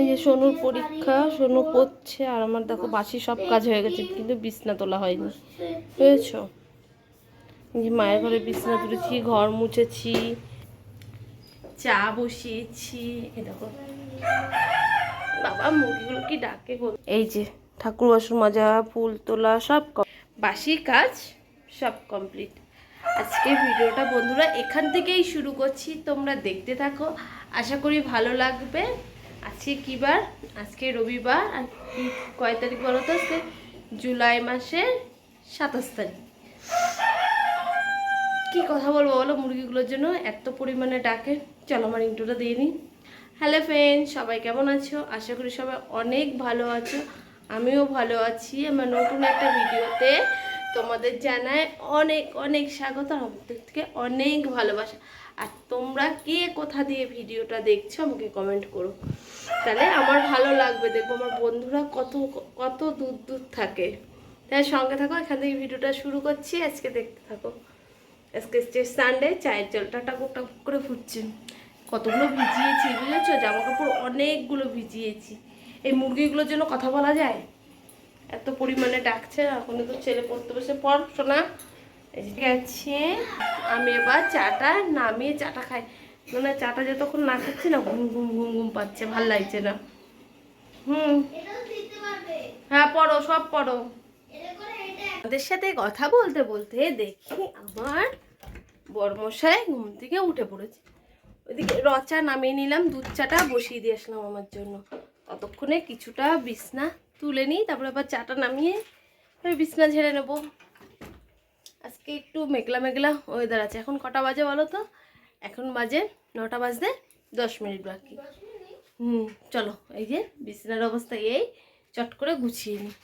এই যে সোনুর পরীক্ষা, সোনু পড়ছে আর আমার দেখো বাসি সব কাজ হয়ে গেছে, কিন্তু বিছনা তোলা হয়নি। বুঝেছ? যে মায়ের ঘরে বিছনা তুলেছি, ঘর মুছেছি, চা বসিয়েছি। এই দেখো। বাবা মুরগিগুলো কি ডাকে এই যে ঠাকুর বাসন মাজা, ফুল তোলা, সব বাসি কাজ সব কমপ্লিট। আজকে ভিডিওটা বন্ধুরা এখান থেকেই শুরু করছি, তোমরা দেখতে থাকো। আশা করি ভালো লাগবে। আজকে কী বার? আজকে রবিবার, আর কয় তারিখ বলো তো আজকে? জুলাই মাসের সাতাশ তারিখ। কি কথা বলব বলো? মুরগিগুলোর জন্য এত পরিমাণে ডাকে। চলো আমার ইন্টুটা দিয়ে নিই। হ্যালো ফ্রেন্ড সবাই কেমন আছো? আশা করি সবাই অনেক ভালো আছো। আমিও ভালো আছি। আমার নতুন একটা ভিডিওতে তোমাদের জানায় অনেক অনেক স্বাগত দিক থেকে অনেক ভালোবাসা। আর তোমরা কে কোথা দিয়ে ভিডিওটা দেখছ আমাকে কমেন্ট করো। তাহলে আমার ভালো লাগবে, দেখব আমার বন্ধুরা কত কত দূর দূর থাকে। তাই সঙ্গে থাকো, এখান থেকে ভিডিওটা শুরু করছি, আজকে দেখতে থাকো। আজকে হচ্ছে সানডে চায়ের জলটা টাকুক করে ফুটছে। কতগুলো ভিজিয়েছি, বুঝেছ? জামা কাপড় অনেকগুলো ভিজিয়েছি। এই মুরগিগুলোর জন্য কথা বলা যায়? এত পরিমাণে ডাকছে এখন তো ছেলে পড়তে বসে পর শোনা ঠিক আছে আমি এবার চাটা নামিয়ে চাটা খাই। মানে চাটা যতক্ষণ না খাচ্ছি না, ঘুম ঘুম ঘুম ঘুম পাচ্ছে, ভালো লাগছে না। হুম। হ্যাঁ পড়ো, সব পড়ো। ওদের সাথে কথা বলতে বলতে দেখি আমার বড়মশাই ঘুম থেকে উঠে পড়েছে। ওইদিকে রচা নামিয়ে নিলাম, দুধ চাটা বসিয়ে দিয়ে আসলাম আমার জন্য। ততক্ষণে কিছুটা বিছনা তুলে নিই, তারপরে আবার চাটা নামিয়ে বিছনা ঝেড়ে নেব। আজকে একটু মেঘলা মেঘলা ওয়েদার আছে। এখন কটা বাজে বলো তো? এখন বাজে নটা বাজতে দশ মিনিট বাকি। হুম, চলো, এই যে বিছানার অবস্থা এই, চট করে গুছিয়ে নিই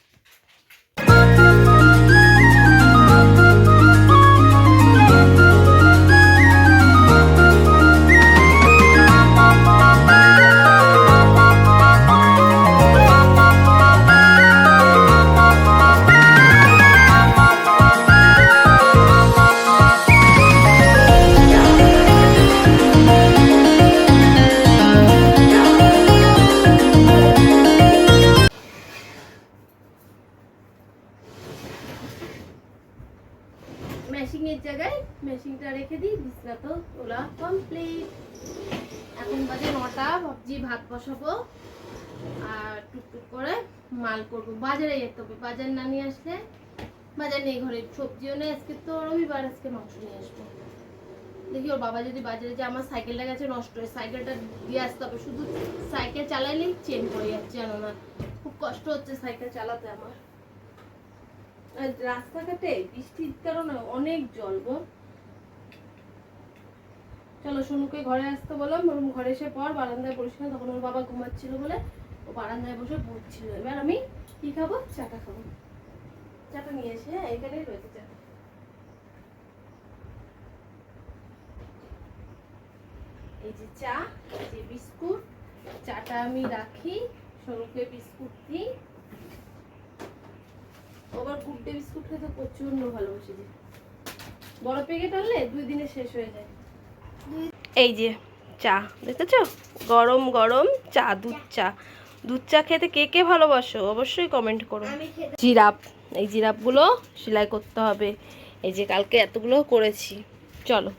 মেশিংয়ের জায়গায় মেশিনটা রেখে দিই, বিছনা তো তোলা কমপ্লিট এখন বাজে নটা, ভাবছি ভাত বসাবো আর টুকটুক করে মাল করব। বাজারে যেতে হবে, বাজার না নিয়ে আসলে বাজার নেই, ঘরে সবজিও নেই। আজকে তো রবিবার, আজকে মাংস নিয়ে আসব। দেখি ওর বাবা যদি বাজারে যে আমার সাইকেলটা গেছে নষ্ট হয়ে, সাইকেলটা দিয়ে আসতে হবে। শুধু সাইকেল চালাইলেই চেন পড়ে যাচ্ছে, জানো না। খুব কষ্ট হচ্ছে সাইকেল চালাতে আমার। রাস্তাঘাটে বৃষ্টির কারণে অনেক জল গো। চলো সোনুকে ঘরে আসতে বললাম ওর ঘরে এসে পর বারান্দায় পড়ছিল তখন ওর বাবা ঘুমাচ্ছিল বলে ও বারান্দায় বসে পড়ছিল। এবার আমি কি খাব? চাটা খাব। চাটা নিয়ে এসে হ্যাঁ এখানেই রয়েছে চাটা এই যে চা, এই যে বিস্কুট, চাটা আমি রাখি, সোনুকে বিস্কুট দিই। বিস্কুট খেতে প্রচণ্ড ভালোবাসি যে। বড় প্যাকেট আনলে দুই দিনে শেষ হয়ে যায়। এই যে চা দেখেছ গরম গরম চা দুধ চা। দুধ চা খেতে কে কে ভালোবাসো? অবশ্যই কমেন্ট করো। জিরাপ এই জিরাপগুলো সেলাই করতে হবে। এই যে কালকে এতগুলো করেছি। চলো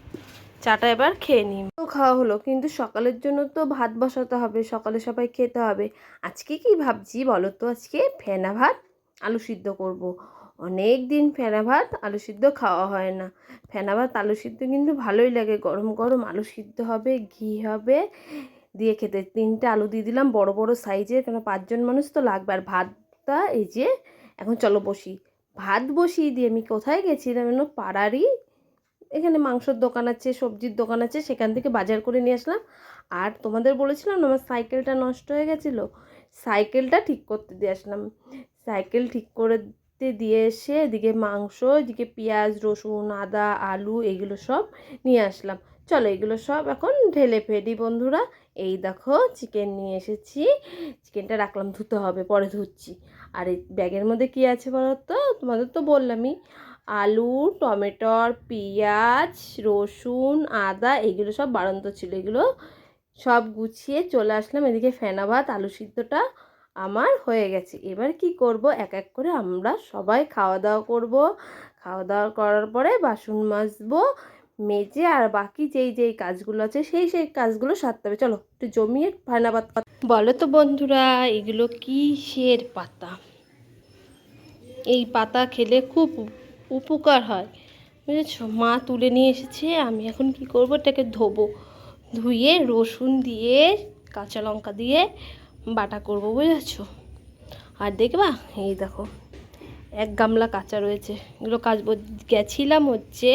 চাটা এবার খেয়ে নিই। তো খাওয়া হলো কিন্তু সকালের জন্য তো ভাত বসাতে হবে সকালে সবাই খেতে হবে। আজকে কি ভাবছি বলো তো? আজকে ফেনা ভাত আলু সিদ্ধ করব। অনেক দিন ফেনা ভাত, আলু সিদ্ধ খাওয়া হয় না। ফেনা ভাত, আলু সিদ্ধ কিন্তু ভালোই লাগে। গরম গরম আলু সিদ্ধ হবে, ঘি হবে, দিয়ে খেতে তিনটে আলু দিয়ে দিলাম। বড় বড় সাইজের, কেন পাঁচজন মানুষ তো লাগবে। আর ভাতটা এই যে, এখন চলো বসি। ভাত বসিয়ে দিয়ে আমি কোথায় গেছিলাম যেন পাড়ারই? এখানে মাংসর দোকান আছে, সবজির দোকান আছে, সেখান থেকে বাজার করে নিয়ে আসলাম। আর তোমাদের বলেছিলাম আমার সাইকেলটা নষ্ট হয়ে গেছিল? সাইকেলটা ঠিক করতে দিয়ে আসলাম। সাইকেল ঠিক করতে দিয়ে এসে এদিকে মাংস, এদিকে পেঁয়াজ, রসুন, আদা, আলু এগুলো সব নিয়ে আসলাম। চলো এগুলো সব এখন ঢেলে ফেলি বন্ধুরা। এই দেখো চিকেন নিয়ে এসেছি। চিকেনটা রাখলাম, ধুতে হবে, পরে ধুচ্ছি। আর এই ব্যাগের মধ্যে কী আছে বলো তো তোমাদের তো বললামই। আলু টমেটোর পেঁয়াজ, রসুন, আদা এগুলো সব বাড়ন্ত ছিল। এগুলো সব গুছিয়ে চলে আসলাম। এদিকে ফেনা ভাত, আলু সিদ্ধটা আমার হয়ে গেছে। এবার কি করব? এক এক করে আমরা সবাই খাওয়া দাওয়া করব। খাওয়া দাওয়া করার পরে বাসন মাজবো, মেজে আর বাকি যেই যেই কাজগুলো আছে সেই সেই কাজগুলো সারতে হবে। চলো একটু জমিয়ে ভাত বলো তো বন্ধুরা, এগুলো কিসের পাতা? এই পাতা খেলে খুব উপকার হয়। বুঝেছ? মা তুলে নিয়ে এসেছে, আমি এখন কি করব? এটাকে ধোবো। ধুয়ে রসুন দিয়ে, কাঁচা লঙ্কা দিয়ে বাটা করব, বুঝেছ? আর দেখবা, এই দেখো, এক গামলা কাঁচা রয়েছে। এগুলো কাজ গেছিলাম হচ্ছে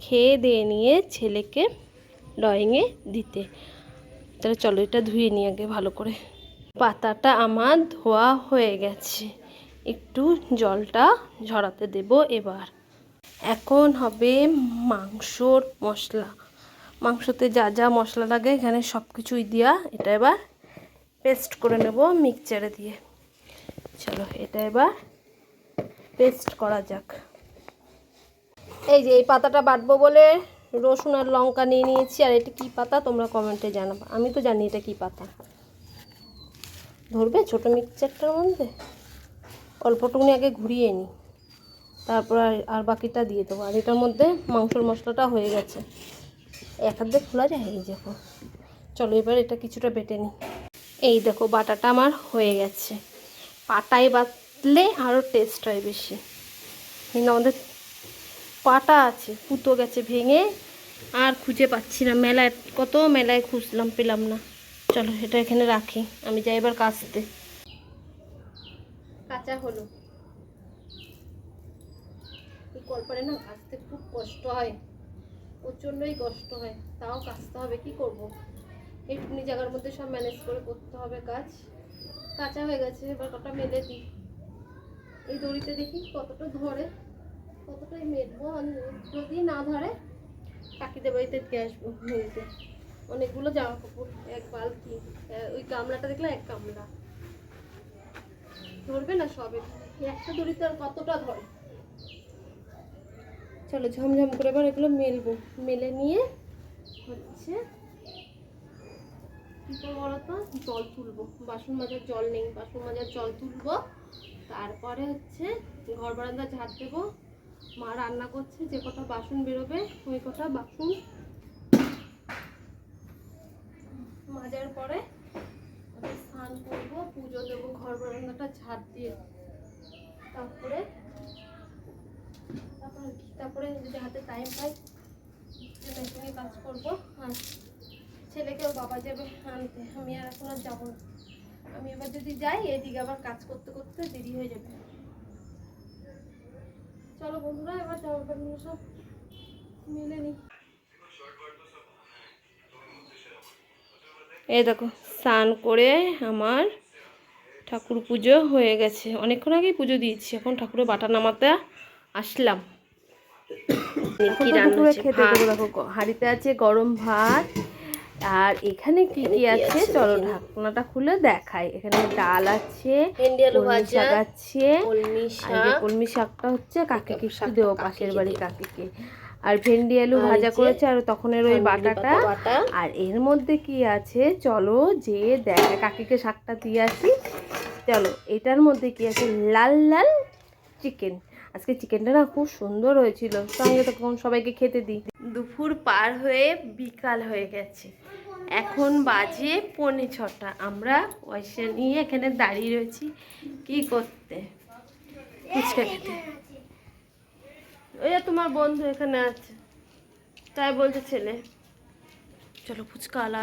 খেয়ে দিয়ে নিয়ে ছেলেকে ড্রয়িংয়ে দিতে। তাহলে চলো, এটা ধুয়ে নিয়ে আগে ভালো করে। পাতাটা আমার ধোয়া হয়ে গেছে। একটু জলটা ঝরাতে দেব এবার। এখন হবে মাংসর মশলা। মাংসতে যা যা মশলা লাগে, এখানে সব কিছুই দেওয়া এটা এবার পেস্ট করে নেব মিক্সচারে দিয়ে। চলো, এটা এবার পেস্ট করা যাক। এই যে, এই পাতাটা বাটবো বলে রসুন আর লঙ্কা নিয়ে নিয়েছি, আর এটা কী পাতা তোমরা কমেন্টে জানাব। আমি তো জানি এটা কী পাতা। ধরবে ছোটো মিক্সচারটার মধ্যে? অল্পটুকুনি আগে ঘুরিয়ে নিই তারপর আর বাকিটা দিয়ে দেবো। আর এটার মধ্যে মাংসর মশলাটা হয়ে গেছে। এক হাত খোলা যায়? এই দেখো। চলো, এবার এটা কিছুটা বেটে নিই এই দেখো বাটাটা আমার হয়ে গেছে। পাটায় বাটলে আরও টেস্ট হয় বেশি। কিন্তু আমাদের পাটা আছে, পুতো গেছে ভেঙে, আর খুঁজে পাচ্ছি না। মেলায়, কত মেলায় খুঁজলাম, পেলাম না। চলো, এটা এখানে রাখি। আমি যাই এবার কাচতে। কাঁচা হলো। এই না কাচতে খুব কষ্ট হয়। প্রচণ্ডই কষ্ট হয়। তাও কাচতে হবে, কি করব? এইটুকুনি জায়গার মধ্যে সব ম্যানেজ করে করতে হবে কাজ। কাঁচা হয়ে গেছে, এবার কটা মেলে দিই। এই দড়িতে দেখি কতটা ধরে কতটাই মেলবো যদি না ধরে কাকিদের বাড়িতে দিয়ে আসব মেলতে অনেকগুলো জামা কাপড়, এক বালতি ওই গামলাটা দেখলাম এক গামলা। ধরবে না সবে? একটা দড়িতে আর কতটা ধরে? চলো ঝমঝম করে এবার এগুলো মেলবো। মেলে নিয়ে হচ্ছে কী করব বলো তো জল তুলবো। বাসন মাজার জল নেই, বাসন মাজার জল তুলবো। তারপরে হচ্ছে ঘর বারান্দা ঝাড় দেবো। মা রান্না করছে, যে কটা বাসন বেরোবে, ওই কটা বাসন মাজার পরে স্নান করব, পুজো দেবো, ঘর বারান্দাটা ঝাড় দিয়ে। তারপরে তারপরে তারপরে যদি হাতে টাইম পাই কাজ করব। আর ছেলেকেও বাবা যাবে আনতে আমি আর এখন আর যাব না আমি এবার যদি যাই এদিকে আবার কাজ করতে করতে দেরি হয়ে যাবে চলো বন্ধুরা এবার জামা প্যান্টগুলো সব মিলে নি এই দেখো স্নান করে আমার ঠাকুর পুজো হয়ে গেছে অনেকক্ষণ আগেই পুজো দিয়েছি এখন ঠাকুরের বাটা নামাতে আসলাম কি রান্না হচ্ছে? ভাত। হাঁড়িতে আছে গরম ভাত আর এখানে কি কি আছে? চলো ঢাকনাটা খুলে দেখাই। এখানে ডাল আছে ভেন্ডি আলু কলমি শাক আছে। কলমি শাক। শাকটা হচ্ছে একটু শাকটা দেবো পাশের বাড়ি। কাকিকে। আর ভেন্ডি আলু ভাজা করেছে আর তখনের ওই বাটাটা। আর এর মধ্যে কি আছে? চলো যে দেখা কাকিকে শাকটা দিয়ে আসি। চলো এটার মধ্যে কি আছে? লাল লাল চিকেন। আজকে চিকেনটা না খুব সুন্দর হয়েছিল। সঙ্গে তখন সবাইকে খেতে দিই। দুপুর পার হয়ে বিকাল হয়ে গেছে। এখন বাজে পৌনে ছটা। আমরা পয়সা নিয়ে এখানে দাঁড়িয়ে রয়েছি। কি করতে? ফুচকা খেতে। ওই তোমার বন্ধু এখানে আছে। তাই বলছে ছেলে। চলো ফুচকা আলা।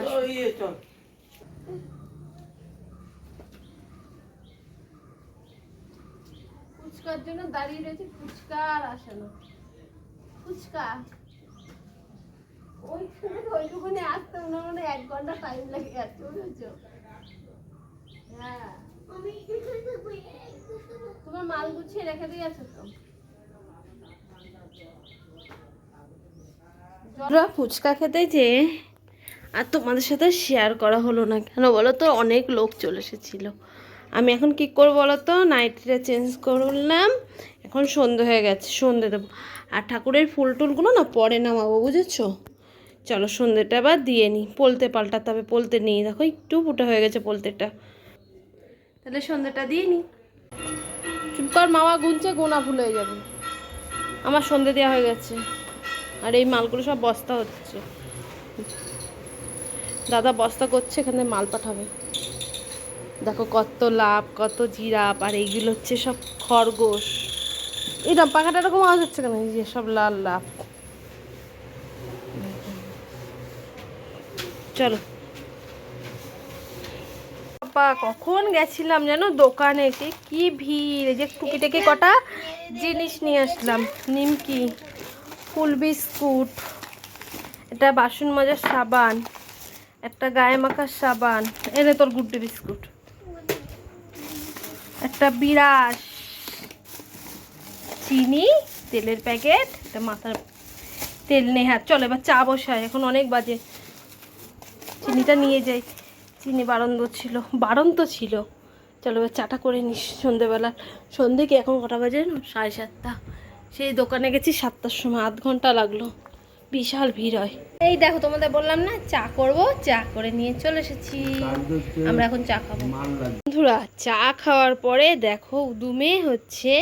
ফুচকার জন্য দাঁড়িয়ে রয়েছে। ফুচকা আর আসে না। ফুচকা। ওইখানে ওইটুকুনি আসতে মনে মনে এক ঘণ্টা টাইম লাগে যাচ্ছে বুঝেছ হ্যাঁ। তোমার মাল গুছিয়ে রেখে দিয়ে আছে তো? ফুচকা খেতে যে আর তোমাদের সাথে শেয়ার করা হলো না কেন বলো তো? অনেক লোক চলে এসেছিল। আমি এখন কি করব বলো তো? নাইটিটা চেঞ্জ করলাম। এখন সন্ধে হয়ে গেছে সন্ধে দেবো। আর ঠাকুরের ফুল টুলগুলো না পরে নামাবো বুঝেছ? চলো সন্ধ্যেটা আবার দিয়ে নিই। পোলতে পাল্টাতে হবে, পোলতে নিই। দেখো একটু ফুটা হয়ে গেছে পোলতেটা। তাহলে সন্ধ্যেটা দিয়ে নিই। চুপ কর, মামা গুনছে, গোনা ভুল হয়ে যাবে। আমার সন্ধে দেওয়া হয়ে গেছে। আর এই মালগুলো সব বস্তা হচ্ছে। দাদা বস্তা করছে, এখানে মাল পাঠাবে। দেখো কত লাভ, কত জিরাপ, আর এইগুলো হচ্ছে সব খরগোশ। এটা পাখাটা এরকম আওয়াজ হচ্ছে কেন? এই যে সব লাল লাভ। চলো। বাবা, কখন গেছিলাম জানো? দোকানে কে ভিড়? যে টুকিটাকি কটা জিনিস নিয়ে আসলাম। নিমকি, ফুল বিস্কুট এটা বাসন মাজার সাবান, একটা গায়ে মাখার সাবান এনে তোর গুড্ডি বিস্কুট। একটা বিরাস চিনি, তেলের প্যাকেট এটা মাথার তেল নেই হ্যাঁ চলো এবার চা বসায় এখন অনেক বাজে। চিনিটা নিয়ে যাই। চিনি বারণ ছিল বারণ তো ছিল। চলো এবার চাটা করে নিস সন্ধেবেলা সন্ধে কি এখন কটা বাজে সাড়ে সাতটা। সেই দোকানে গেছি সাতটার সময়, আধ ঘণ্টা লাগল। বিশাল ভিড় হয়। এই দেখো তোমাদের বললাম না, চা করব, চা করে নিয়ে চলে এসেছি। আমরা এখন চা খাব। বন্ধুরা, চা খাওয়ার পরে দেখো, উদুমে হচ্ছে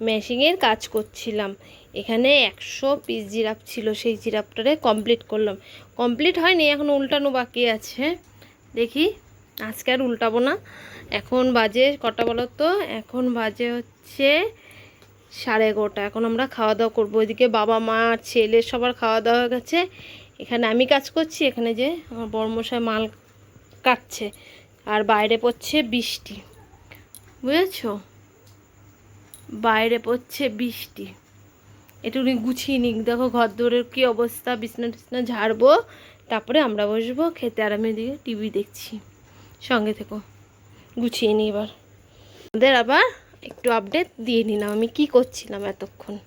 মেশিংয়ের কাজ করছিলাম। এখানে একশো পিস জিরাপ ছিল, সেই জিরাপটারে কমপ্লিট করলাম। কমপ্লিট হয়নি, এখন উল্টানো বাকি আছে। দেখি, আজকে আর উল্টাবো না। এখন বাজে কটা বলো তো? এখন বাজে হচ্ছে সাড়ে এগারোটা। এখন আমরা খাওয়া দাওয়া করব। ওইদিকে বাবা, মা, ছেলে সবার খাওয়া দাওয়া হয়ে গেছে। এখানে আমি কাজ করছি, এখানে যে আমার বড়মশাই মাল কাটছে। আর বাইরে পড়ছে বৃষ্টি। বুঝেছ? বাইরে পড়ছে বৃষ্টি। একটুখানি গুছিয়ে নিক। দেখো ঘর দৌড়ের কী অবস্থা, বিছনা টিছনা ঝাড়বো, তারপরে আমরা বসবো, খেতে আরামে দিয়ে টিভি দেখছি। সঙ্গে থেকো, গুছিয়ে নিই এবার। ওদের আবার একটু আপডেট দিয়ে নিলাম। আমি কি করছিলাম এতক্ষণ?